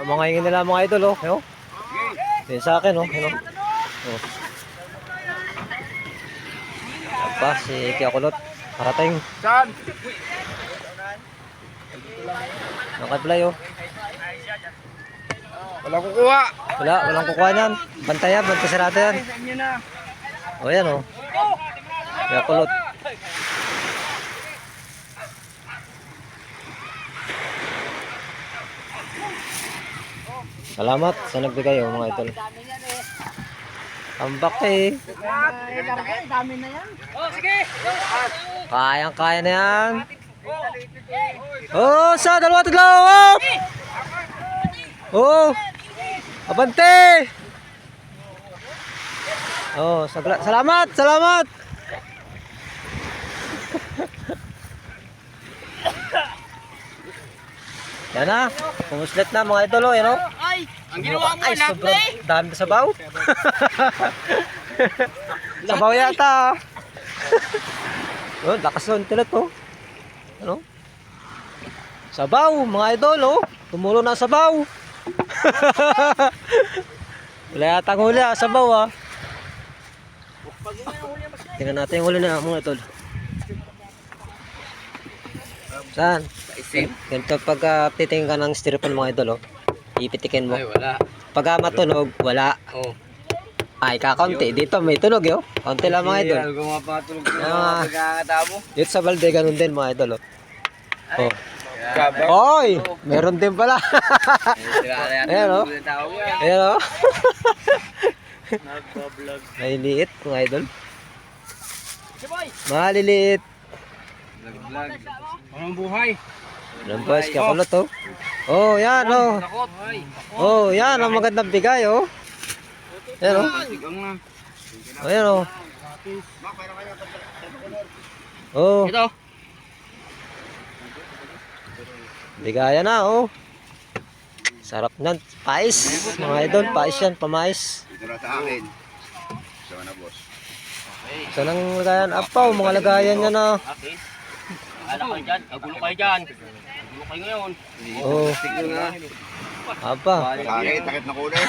Mga ingin nila mga idol, oh. Yo. Yan sa akin, oh. Yan, oh. oh. Pa, si Kiakulot. Parating. Saan? Nakablay, oh. Wala kukuha. Wala, walang kukuha niyan. Bantay yan, bantay sarado yan. O yan, oh. Kiakulot. Salamat sa nagbigay, oh, mga idol. Tambak eh. Dami na yan. Kayang kaya na yan. Oh, sa dalawa taglaw. Up! Oh. Abante. Oh, sagla- salamat, salamat. Yan na. Pumuslit na mga idol, oh, yan oh. Ang ginawa mo, Ay, sobrang dami na sabaw. sabaw yata. ah. oh, lakas nun tilot oh. Ano? Sabaw, mga idol oh. Tumulo na sabaw. Wala yata ang huli ah, sabaw ah. Tingnan natin yung huli na mga idol. Saan? Ganito pag uh, titingin ka ng styrofoam mga idol oh. Ipitikin mo. Ay, wala. Pag ah, matunog, wala. Oh. Ay, kakaunti. Dito may tunog yo. Kaunti lang mga idol. Hindi, kung mapatulog ko Ah. mga pagkakatabo. Dito sa balde, ganun din mga idol. Oh. Oh. Kabak. Oy! Meron din pala. Na. Ayan, oh. Tao yan. Ayan o. Nagbablog. May liit mga idol. Maliliit. Nagvlog. Anong buhay? Ilan boys, kakulot oh. Oh, yan oh. Takot. Oh, yan ang magandang bigay oh. Yan oh. Oh, yan oh. Oh, Ito. bigaya na oh. Sarap nan. Pais. Mga idol, pais yan, pamais. Ito na sa akin. So na boss. Saan ang lagayan? Apaw, mga lagayan niya na. Okay. Ala kayo dyan. Agulo kayo dyan. Kayo ngayon. Oh, Tignan nga. apa. Sa akin, takip na kulay.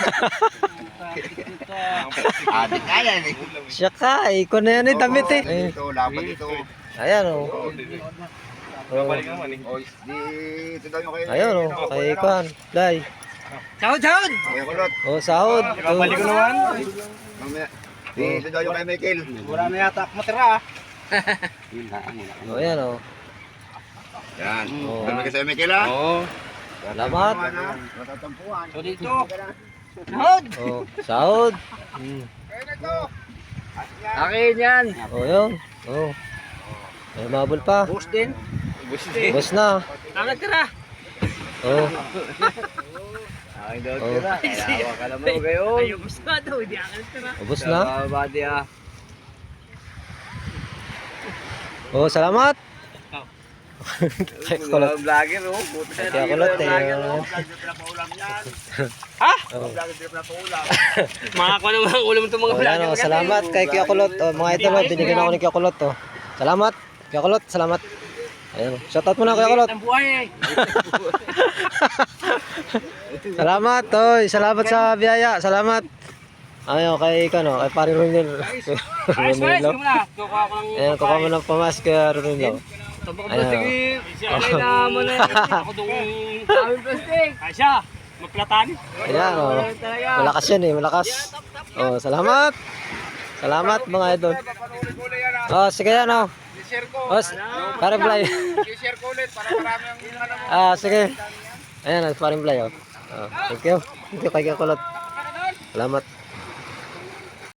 Adik kaya eh. Siya ka, ikaw na yan eh, damit eh. Ito, laban ito. Ayan oh. Oh, O, daw yung kayo. Ayun oh, kay Kwan, Day. Sahod, sahod! Oh, sahod. Oh, naman. Mamaya. Di, ito daw yung kay Michael. Wala na yata ako matira. oh, ayan oh. Yan. Oo. Dami ka sa Michael ha. Oo. Salamat. Matatampuan. So dito. Sahod! Oh, sahod. Hmm. Akin yan. Oh, yun. Oh. May mabul pa. Bus din. Bus din. Bus na. Akin tira. Oh. Akin daw Oh. tira. Kaya ka naman ngayon. Ay, Bus na daw, hindi akin tira. Ubus na. Badi ah. Oh, salamat. Kulot. Vlogger oh. Buti sa Kaya kulot eh. Ha? Oh. Makakuha naman ulam itong mga Oh, yan oh, salamat kay Kuya Kulot. Oh, mga idol, oh, binigyan ako ni Kuya Kulot. Oh. Salamat. Kuya Kulot, salamat. Ayun. Shoutout mo na Kuya Kulot. Eh. Salamat, oy. Salamat sa biyaya. Salamat. Ayo kay kano, kay Pari Ronel. Kukuha ko ng... Ayan, kuha mo ng pamas kay Ronelo. Tabak Ayun. plastic. Sige naman eh. Ako doon daming plastic. Asya. Magplatan. Ayan, oh. Malakas yan eh, malakas. Oh, salamat. Salamat mga idol. Oh, sige yan oh. I-share ko. Oh, s- Pare Blay. I-share ko ulit para marami ang ano mo. ah, sige. Ayan, Pare Blay oh. Oh, thank you. Thank you kay Kulot. Salamat.